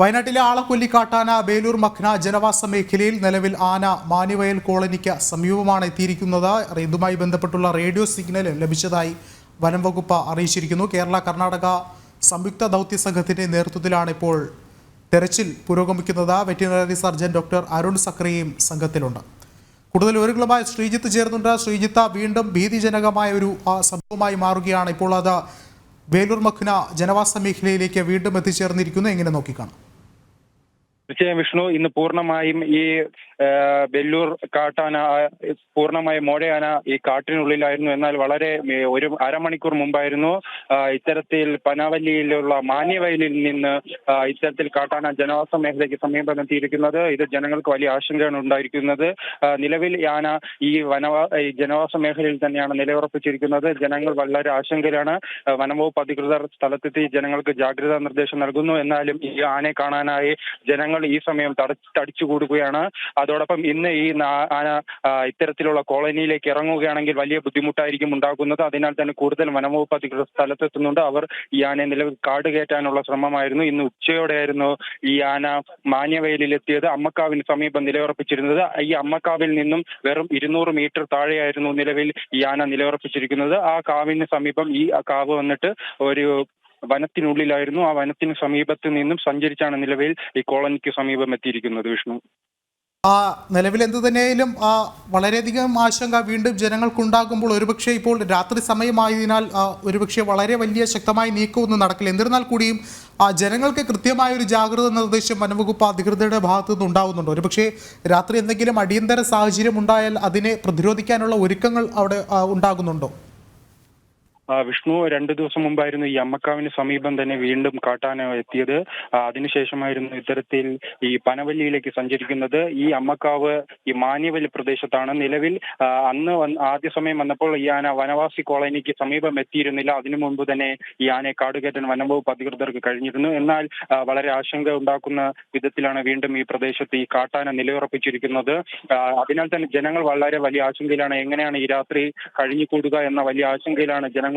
വയനാട്ടിലെ ആളക്കൊല്ലി കാട്ടാന ബേലൂർ മഖ്ന ജനവാസ മേഖലയിൽ നിലവിൽ ആന മാനിവയൽ കോളനിക്ക് സമീപമാണ് എത്തിയിരിക്കുന്നത്. ഇതുമായി ബന്ധപ്പെട്ടുള്ള റേഡിയോ സിഗ്നൽ ലഭിച്ചതായി വനം വകുപ്പ് അറിയിച്ചിരിക്കുന്നു. കേരള കർണാടക സംയുക്ത ദൗത്യ സംഘത്തിന്റെ നേതൃത്വത്തിലാണ് ഇപ്പോൾ തെരച്ചിൽ പുരോഗമിക്കുന്നത്. വെറ്റിനറി സർജൻ ഡോക്ടർ അരുൺ സക്രിയയും സംഘത്തിലുണ്ട്. കൂടുതൽ വിവരങ്ങളുമായി ശ്രീജിത്ത് ചേർന്നുണ്ട് ശ്രീജിത്ത് വീണ്ടും ഭീതിജനകമായ ഒരു സംഭവമായി മാറുകയാണ്. ഇപ്പോൾ അത് വേലൂർ മഖ്ന ജനവാസ മേഖലയിലേക്ക് വീണ്ടും എത്തിച്ചേർന്നിരിക്കുന്നു. എങ്ങനെ നോക്കിക്കാണാം? തീർച്ചയായും വിഷ്ണു ഇന്ന് പൂർണമായും ഈ ബെല്ലൂർ കാട്ടാന പൂർണമായും മോഴയാന ഈ കാട്ടിനുള്ളിലായിരുന്നു. എന്നാൽ വളരെ ഒരു അരമണിക്കൂർ മുമ്പായിരുന്നു ഇത്തരത്തിൽ പനവല്ലിയിലുള്ള മാന്യവയലിൽ നിന്ന് ഇത്തരത്തിൽ കാട്ടാന ജനവാസ മേഖലയ്ക്ക് സമീപം എത്തിയിരിക്കുന്നത്. ഇത് ജനങ്ങൾക്ക് വലിയ ആശങ്കയാണ് ഉണ്ടായിരിക്കുന്നത്. നിലവിൽ ആന ഈ വനവാ ജനവാസ മേഖലയിൽ തന്നെയാണ് നിലയുറപ്പിച്ചിരിക്കുന്നത്. ജനങ്ങൾ വളരെ ആശങ്കയിലാണ്. വനംവകുപ്പ് അധികൃതർ സ്ഥലത്തെത്തി ജനങ്ങൾക്ക് ജാഗ്രതാ നിർദ്ദേശം നൽകുന്നു. എന്നാലും ഈ ആനയെ കാണാനായി ജനങ്ങൾ ഈ സമയം തടിച്ചു കൂടുകയാണ്. അതോടൊപ്പം ഇന്ന് ഈ ആന ഇത്തരത്തിലുള്ള കോളനിയിലേക്ക് ഇറങ്ങുകയാണെങ്കിൽ വലിയ ബുദ്ധിമുട്ടായിരിക്കും ഉണ്ടാകുന്നത്. അതിനാൽ തന്നെ കൂടുതൽ വനംവകുപ്പ് അധികൃതർ സ്ഥലത്തെത്തുന്നുണ്ട്. അവർ ഈ ആനയെ നിലവിൽ കാട് കയറ്റാനുള്ള ശ്രമമായിരുന്നു. ഇന്ന് ഉച്ചയോടെയായിരുന്നു ഈ ആന മാന്യവയലിലെത്തിയത്. അമ്മക്കാവിന് സമീപം നിലയുറപ്പിച്ചിരുന്നത്. ഈ അമ്മക്കാവിൽ നിന്നും വെറും ഇരുന്നൂറ് മീറ്റർ താഴെയായിരുന്നു നിലവിൽ ഈ ആന നിലയുറപ്പിച്ചിരിക്കുന്നത്. ആ കാവിന് സമീപം ഈ കാവ് വന്നിട്ട് ഒരു വനത്തിനുള്ളിലായിരുന്നു. ആ വനത്തിന് സമീപത്ത് നിന്നും സഞ്ചരിച്ചാണ് നിലവിൽ ഈ കോളനിക്ക് സമീപം എത്തിയിരിക്കുന്നത് വിഷ്ണു. ആ നിലവിൽ എന്ത് തന്നെയായാലും ആ, വളരെയധികം ആശങ്ക വീണ്ടും ജനങ്ങൾക്കുണ്ടാകുമ്പോൾ ഒരുപക്ഷെ ഇപ്പോൾ രാത്രി സമയമായതിനാൽ ഒരുപക്ഷെ വളരെ വലിയ ശക്തമായ നീക്കമൊന്നും നടക്കില്ല. എന്നിരുന്നാൽ കൂടിയും ആ, ജനങ്ങൾക്ക് കൃത്യമായ ഒരു ജാഗ്രത നിർദ്ദേശം വനംവകുപ്പ് അധികൃതരുടെ ഭാഗത്തു നിന്ന് ഉണ്ടാകുന്നുണ്ട് ഒരുപക്ഷെ രാത്രി എന്തെങ്കിലും അടിയന്തര സാഹചര്യം ഉണ്ടായാൽ അതിനെ പ്രതിരോധിക്കാനുള്ള ഒരുക്കങ്ങൾ അവിടെ ഉണ്ടാകുന്നുണ്ടോ? വിഷ്ണു രണ്ടു ദിവസം മുമ്പായിരുന്നു ഈ അമ്മക്കാവിന് സമീപം തന്നെ വീണ്ടും കാട്ടാന എത്തിയത്. അതിനുശേഷമായിരുന്നു ഇത്തരത്തിൽ ഈ പനവല്ലിയിലേക്ക് സഞ്ചരിക്കുന്നത്. ഈ അമ്മക്കാവ് ഈ മാന്യവല്ലി പ്രദേശത്താണ്. നിലവിൽ അന്ന് ആദ്യ സമയം വന്നപ്പോൾ ഈ ആന വനവാസി കോളനിക്ക് സമീപം എത്തിയിരുന്നില്ല. അതിനു മുമ്പ് തന്നെ ഈ ആനയെ കാടുകയറ്റാൻ വനംവകുപ്പ് അധികൃതർക്ക് കഴിഞ്ഞിരുന്നു. എന്നാൽ വളരെ ആശങ്ക ഉണ്ടാക്കുന്ന വിധത്തിലാണ് വീണ്ടും ഈ പ്രദേശത്ത് ഈ കാട്ടാന നിലയുറപ്പിച്ചിരിക്കുന്നത്. അതിനാൽ തന്നെ ജനങ്ങൾ വളരെ വലിയ ആശങ്കയിലാണ്. എങ്ങനെയാണ് ഈ രാത്രി കഴിഞ്ഞുകൂടുക എന്ന വലിയ ആശങ്കയിലാണ് ജനങ്ങളുള്ളത്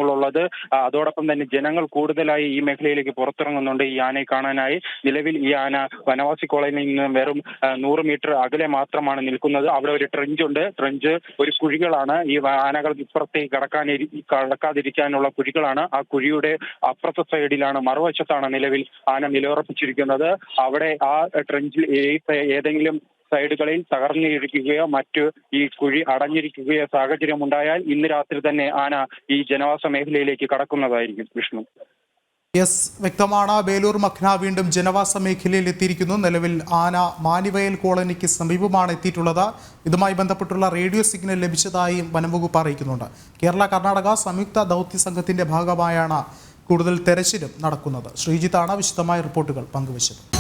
ആ, അതോടൊപ്പം തന്നെ ജനങ്ങൾ കൂടുതലായി ഈ മേഖലയിലേക്ക് പുറത്തിറങ്ങുന്നുണ്ട്. ഈ ആനയെ കാണാനായി നിലവിൽ ഈ ആന വനവാസി കോളനിയിൽ നിന്ന് വെറും നൂറ് മീറ്റർ അകലെ മാത്രമാണ് നിൽക്കുന്നത്. അവിടെ ഒരു ട്രെഞ്ച് ഉണ്ട് ട്രെഞ്ച് ഒരു കുഴികളാണ്. ഈ ആനകൾ ഇപ്പുറത്തേക്ക് കടക്കാൻ കടക്കാതിരിക്കാനുള്ള കുഴികളാണ്. ആ കുഴിയുടെ അപ്പുറത്തെ സൈഡിലാണ് മറുവശത്താണ് നിലവിൽ ആന നിലയുറപ്പിച്ചിരിക്കുന്നത്. അവിടെ ആ ട്രെഞ്ചിൽ ഏതെങ്കിലും സൈഡുകളിൽ തകർന്നിരിക്കുകയോ മറ്റ് ഈ കുഴി അടഞ്ഞിരിക്കുകയോ സാഹചര്യം ഉണ്ടായാൽ ഇന്ന് രാത്രി തന്നെ ആന ഈ ജനവാസ മേഖലയിലേക്ക് കടക്കുന്നതായിരിക്കും വിഷ്ണു. യെസ് വ്യക്തമാണ്. ബേലൂർ മഖ്ന വീണ്ടും ജനവാസ മേഖലയിൽ എത്തിയിരിക്കുന്നു. നിലവിൽ ആന മാനിവയൽ കോളനിക്ക് സമീപമാണ് എത്തിയിട്ടുള്ളത്. ഇതുമായി ബന്ധപ്പെട്ടുള്ള റേഡിയോ സിഗ്നൽ ലഭിച്ചതായും വനംവകുപ്പ് അറിയിക്കുന്നുണ്ട്. കേരള കർണാടക സംയുക്ത ദൗത്യ സംഘത്തിന്റെ ഭാഗമായാണ് കൂടുതൽ തെരച്ചിലും നടക്കുന്നത്. ശ്രീജിത്താണ് വിശദമായ റിപ്പോർട്ടുകൾ പങ്കുവച്ചത്.